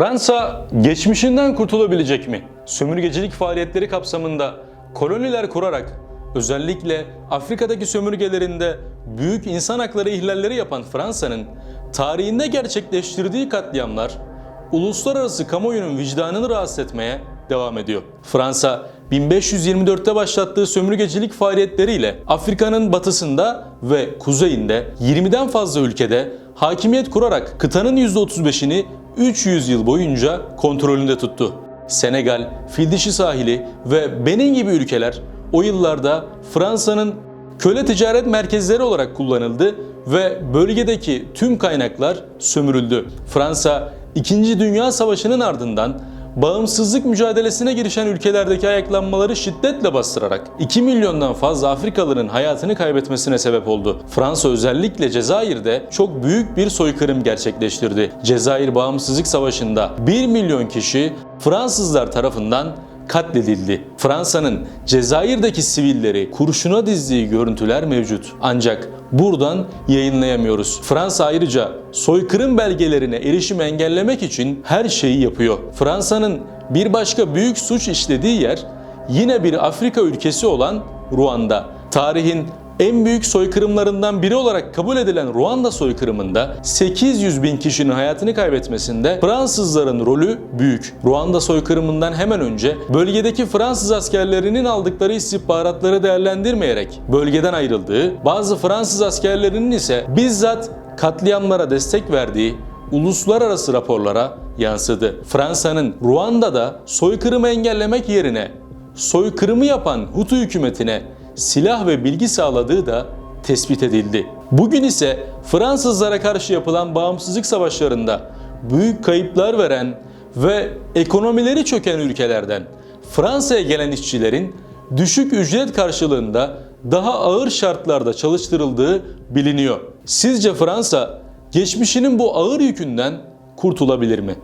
Fransa geçmişinden kurtulabilecek mi? Sömürgecilik faaliyetleri kapsamında koloniler kurarak özellikle Afrika'daki sömürgelerinde büyük insan hakları ihlalleri yapan Fransa'nın tarihinde gerçekleştirdiği katliamlar uluslararası kamuoyunun vicdanını rahatsız etmeye devam ediyor. Fransa 1524'te başlattığı sömürgecilik faaliyetleriyle Afrika'nın batısında ve kuzeyinde 20'den fazla ülkede hakimiyet kurarak kıtanın %35'ini 300 yıl boyunca kontrolünde tuttu. Senegal, Fildişi sahili ve Benin gibi ülkeler o yıllarda Fransa'nın köle ticaret merkezleri olarak kullanıldı ve bölgedeki tüm kaynaklar sömürüldü. Fransa 2. Dünya Savaşı'nın ardından bağımsızlık mücadelesine girişen ülkelerdeki ayaklanmaları şiddetle bastırarak 2 milyondan fazla Afrikalıların hayatını kaybetmesine sebep oldu. Fransa özellikle Cezayir'de çok büyük bir soykırım gerçekleştirdi. Cezayir Bağımsızlık Savaşı'nda 1 milyon kişi Fransızlar tarafından katledildi. Fransa'nın Cezayir'deki sivilleri kurşuna dizdiği görüntüler mevcut. Ancak buradan yayınlayamıyoruz. Fransa ayrıca soykırım belgelerine erişimi engellemek için her şeyi yapıyor. Fransa'nın bir başka büyük suç işlediği yer yine bir Afrika ülkesi olan Ruanda. Tarihin en büyük soykırımlarından biri olarak kabul edilen Ruanda soykırımında 800 bin kişinin hayatını kaybetmesinde Fransızların rolü büyük. Ruanda soykırımından hemen önce bölgedeki Fransız askerlerinin aldıkları istihbaratları değerlendirmeyerek bölgeden ayrıldığı, bazı Fransız askerlerinin ise bizzat katliamlara destek verdiği uluslararası raporlara yansıdı. Fransa'nın Ruanda'da soykırımı engellemek yerine soykırımı yapan Hutu hükümetine silah ve bilgi sağladığı da tespit edildi. Bugün ise Fransızlara karşı yapılan bağımsızlık savaşlarında büyük kayıplar veren ve ekonomileri çöken ülkelerden Fransa'ya gelen işçilerin düşük ücret karşılığında daha ağır şartlarda çalıştırıldığı biliniyor. Sizce Fransa geçmişinin bu ağır yükünden kurtulabilir mi?